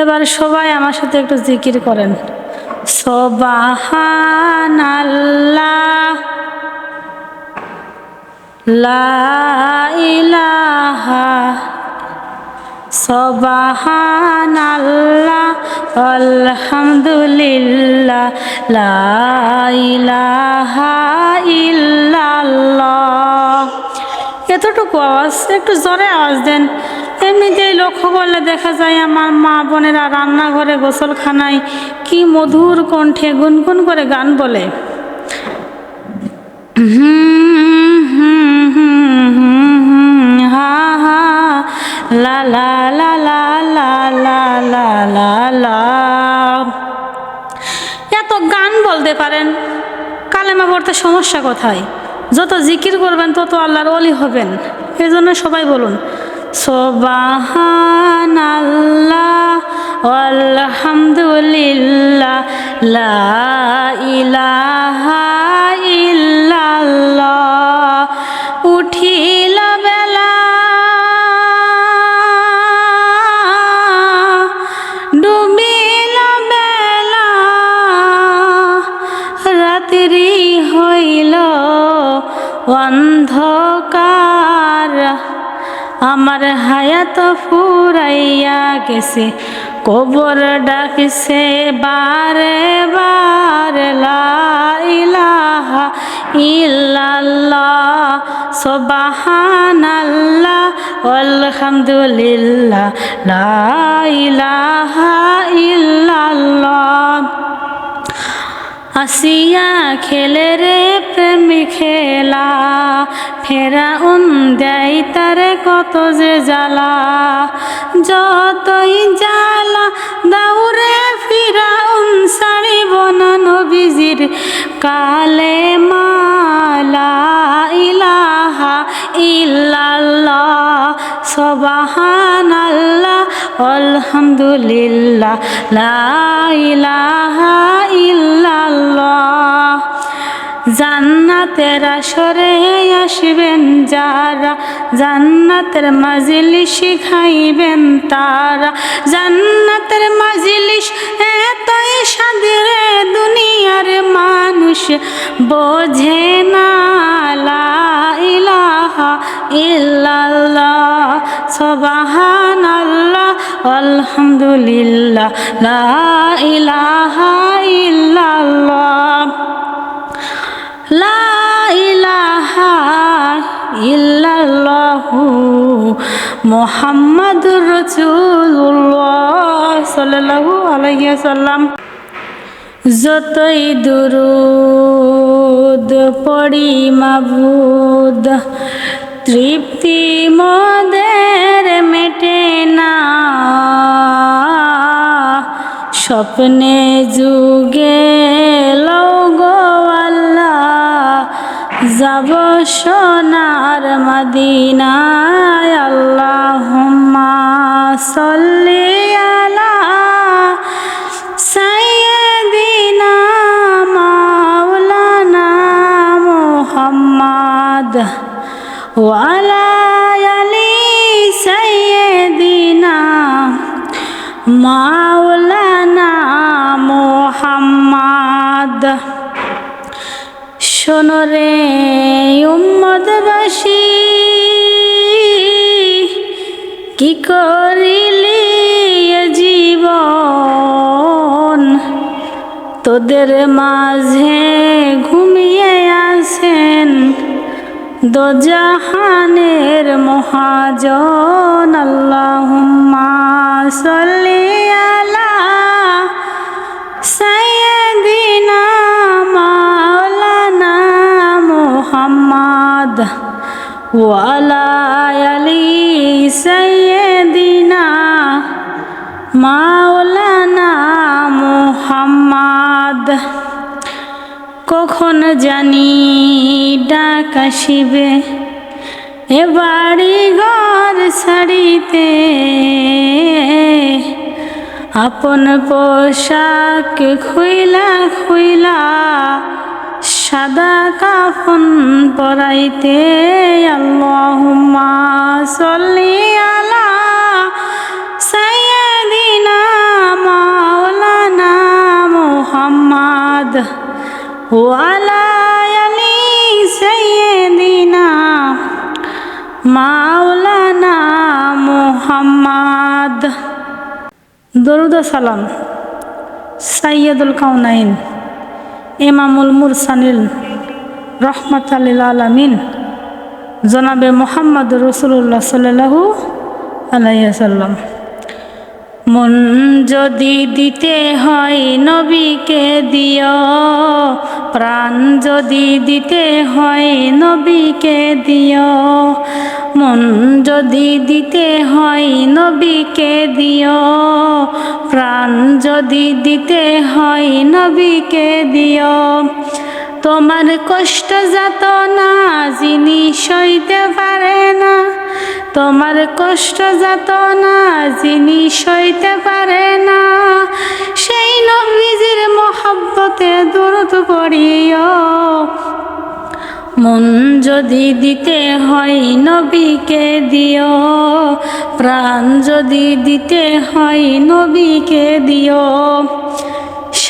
এবার সবাই আমার সাথে একটু জিকির করেন। সবাহান আল্লাহ লা ইলাহা সবাহান আল্লাহ আলহামদুলিল্লাহ, লা ইলাহা ইল্লাল্লাহ। এতটুকু আওয়াজ, একটু জোরে আওয়াজ দেন। এমনিতেই লক্ষ্য করলে দেখা যায় আমার মা বোনেরা রান্নাঘরে গোসলখানায় কি মধুর কণ্ঠে গুনগুন করে গান বলে। হুম হুম হুম হুম হুম হা হা লা লা লা লা লা লা লা লা লা এত গান বলতে পারেন, কালেমা পড়তে সমস্যা কোথায়? যত জিকির করবেন তত আল্লাহর অলি হবেন। এই জন্য সবাই বলুন সোবাহান আল্লাহ আলহামদুলিল্লাহ লা উঠিল বেলা। ডুবিল বেলা। রাত্রি হইল অন্ধকার। আমার হায়াত ফুরাইয়া গেছে, কবর ডাকছে বারে বার, লা ইলাহা ইল্লাল্লাহ, সুবহানাল্লাহ, আলহামদুলিল্লাহ, লা ইলাহা ইল্লাল্লাহ। আসিয়া খেলে রে প্রেম খেলা ফেরা উন দেয় তার কত যে জ্বালা, যতই জ্বালা দাউরে ফিরা উন সারিব না নবীজির কালে মালা, ইলাহা ইল্লাল্লাহ সবাহান আল্লাহ আলহামদুলিল্লাহ, লা ইলাহা জান্নাতের আসরে আসবেন যারা, জান্নাতের মাজলিস খাইবেন তারা। জান্নাতের মাজলিস এতই সাদরে দুনিয়ার মানুষ। বোঝে না ইলাহা আলহামদুলিল্লাহ, লা ইলাহা ইল্লাল্লাহ। লা ইলাহা ইল্লাল্লাহু মুহাম্মাদুর রাসূলুল্লাহ সাল্লাল্লাহু আলাইহি ওয়াসাল্লাম। যতই দুরুদ পড়ি, মাবুদ তৃপ্তি মদের মেটে না। স্বপ্নে যুগে লৌগো যাব সোনার মদিনায় আল্লাহুম্মা সল্লি আলা সাইয়্যিদিনা মাওলানা মুহাম্মদ ওয়ালা শোনরে উম্মদবাসী কি করিলি জীবন? তোদের মাঝে ঘুমিয়ে আসেন দোজাহানের মহাজন। আল্লাহুম্মা সাল্লি মুহাম্মদ কখন জানি ডাক আসিবে? এ বাড়ি ঘর ছাড়িতে আপন পোশাক খুইলা খুইলা সাদা কাফন পরাইতে, আল্লাহুম্মা সাল্লি আলা আলি সাইয়্যিদিনা মাওলানা মুহাম্মদ। দরুদ সালাম সাইয়্যদুল কাউনাইন ইমামুল মুরসানিল রহমত আলিল আলমিন, জনাবে মোহাম্মদ রসুল্লাহ সাল্লাহু আলাইসাল্লাম মন যদি দিতে হয় নবীকে দিও প্রাণ যদি দিতে হয় নবীকে দিও, মন যদি দিতে হয় নবীকে দিও, প্রাণ যদি দিতে হয় নবীকে দিও। তোমার কষ্ট যাত না, যিনি সইতে পারে না তোমার কষ্ট যাত না যিনি সইতে পারে না, সেই নবীজির মহাব্বতে দূরত পড়িও। মন যদি দিতে হয় নবীকে দিও, প্রাণ যদি দিতে হয় নবীকে দিও।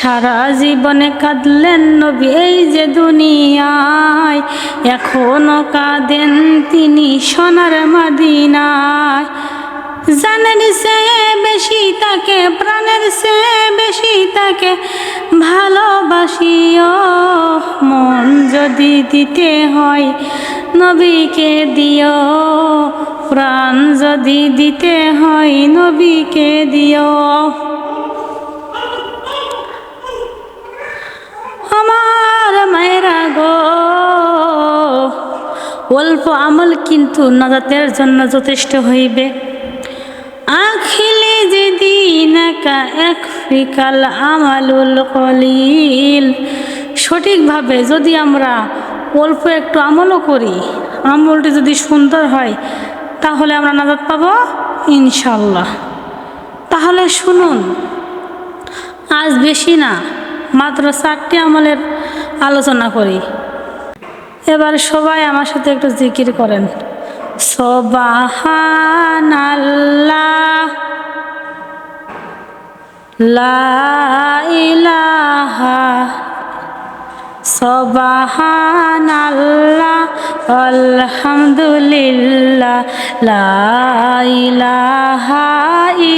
সারা জীবনে কাঁদলেন নবী এই যে দুনিয়ায়। এখনও কাঁদেন তিনি সোনার মাদিনায়। জানের সে বেশি তাকে, প্রাণের সে বেশি তাকে ভালোবাসিও। মন যদি দিতে হয় নবীকে দিও। প্রাণ যদি দিতে হয় নবীকে দিও। অল্প আমল কিন্তু নাজাতের জন্য যথেষ্ট হইবে। আখিলে যে দিনাকা এক ফিকাল আমালুল কলিল। সঠিকভাবে যদি আমরা অল্প একটু আমলও করি, আমলটি যদি সুন্দর হয়, তাহলে আমরা নাজাত পাবো ইনশাল্লাহ তাহলে শুনুন, আজ বেশি না মাত্র চারটি আমলের আলোচনা করি। এবার সবাই আমার সাথে একটু জিকির করেন। সবাহান আল্লাহ লা ইলাহা সবাহান আল্লাহ আলহামদুলিল্লাহ লা ইলাহা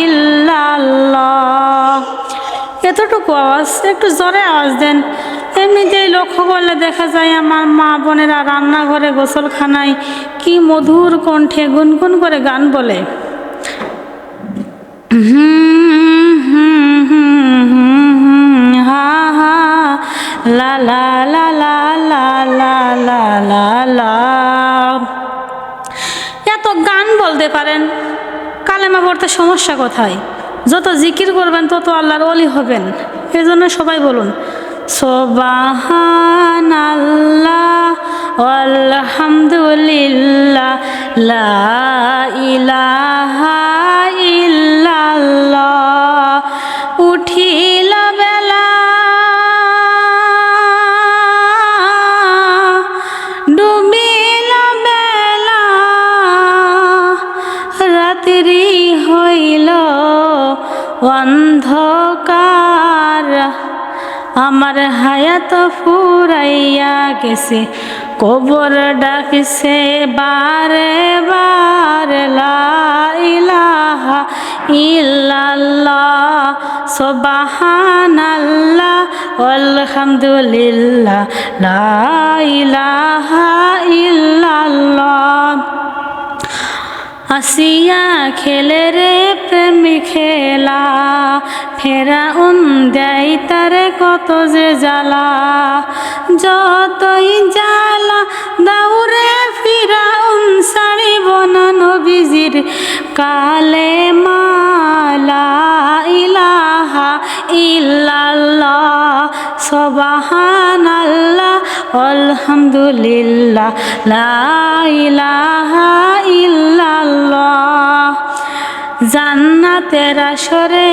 ইল্লাল্লাহ। এতটুকু আওয়াজ, একটু জোরে আওয়াজ দেন। এমনিতেই লক্ষ্য করলে দেখা যায় আমার মা বোনেরা রান্নাঘরে গোসলখানায় কি মধুর কণ্ঠে গুনগুন করে গান বলে। হুম হুম হুম হুম হুম হা হা লা লা লা লা লা লা লা লা লা এত গান বলতে পারেন, কালেমা পড়তে সমস্যা কোথায়? যত জিকির করবেন তত আল্লাহর অলি হবেন। এই জন্য সবাই বলুন সোবাহান আল্লাহ আলহামদুলিল্লাহ লা ইলাহা আমার হায়াত ফুরাইয়া গেছে, কবর ডাকছে বারে বার, লা ইলাহা ইল্লাল্লাহ, সুবহানাল্লাহ, আলহামদুলিল্লাহ, লা ইলাহা ইল্লাল্লাহ। আসিয়া খেলে রে প্রেম খেলা ফেরা উন দেয় তারে কত যে জ্বালা, যতই জ্বালা দাউরে ফিরা উন সারিব না নবীজির কালে মালা, ইলাহা ইল্লাল্লাহ, সবাহানাল্লাহ, আলহামদুলিল্লাহ, লা ইলাহা ইল্লাল্লাহ। জান্নাতের আসরে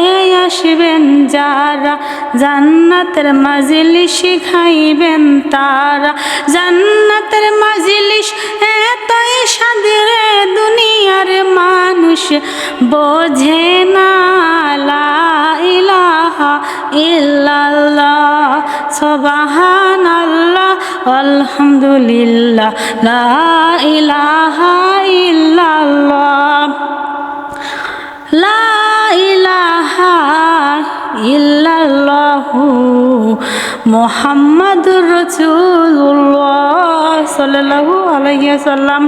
আসবেন যারা, জান্নাতের মাজলিস খাইবেন তারা। জান্নাতের মাজলিস এতই সাদের দুনিয়ার মানুষ। বোঝে না ইলাহা ইল্লাল্লাহ আলহামদুলিল্লাহ, লা ইলাহা ইল্লাল্লাহ। লা ইলাহা ইল্লাল্লাহু মুহাম্মাদুর রাসূলুল্লাহ সাল্লাল্লাহু আলাইহি ওয়াসাল্লাম।